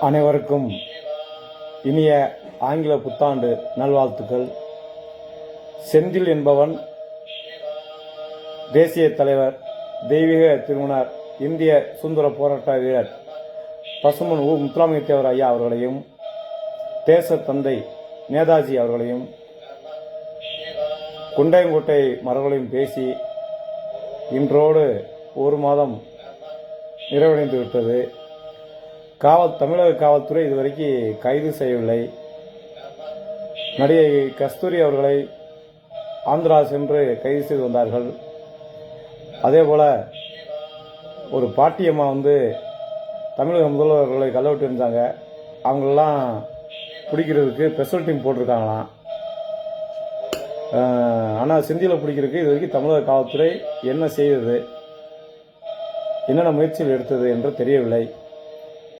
அனைவருக்கும் இனிய ஆங்கில புத்தாண்டு நல்வாழ்த்துக்கள். செந்தில் என்பவன் தேசிய தலைவர் தெய்வீக திருமணர் இந்திய சுந்தர போராட்ட வீரர் பசுமன் உ. முத்துராமலிங்கத்தேவர் ஐயா அவர்களையும் தேச தந்தை நேதாஜி அவர்களையும் குண்டையங்கோட்டை மரங்களையும் பேசி இன்றோடு ஒரு மாதம் நிறைவடைந்து விட்டது. காவல் தமிழக காவல்துறை இதுவரைக்கும் கைது செய்யவில்லை. நடிகை கஸ்தூரி அவர்களை ஆந்திரா சென்று கைது செய்து வந்தார்கள். அதே போல் ஒரு பாட்டியம்மா வந்து தமிழக முதல்வர்களை கல்லவிட்டு இருந்தாங்க. அவங்களெல்லாம் பிடிக்கிறதுக்கு ஸ்பெஷல் டீம் போட்டிருக்காங்களாம். ஆனால் சிந்தியில் பிடிக்கிறதுக்கு இது வரைக்கும் தமிழக காவல்துறை என்ன செய்தது? என்னென்ன முயற்சிகள் எடுத்தது என்று தெரியவில்லை.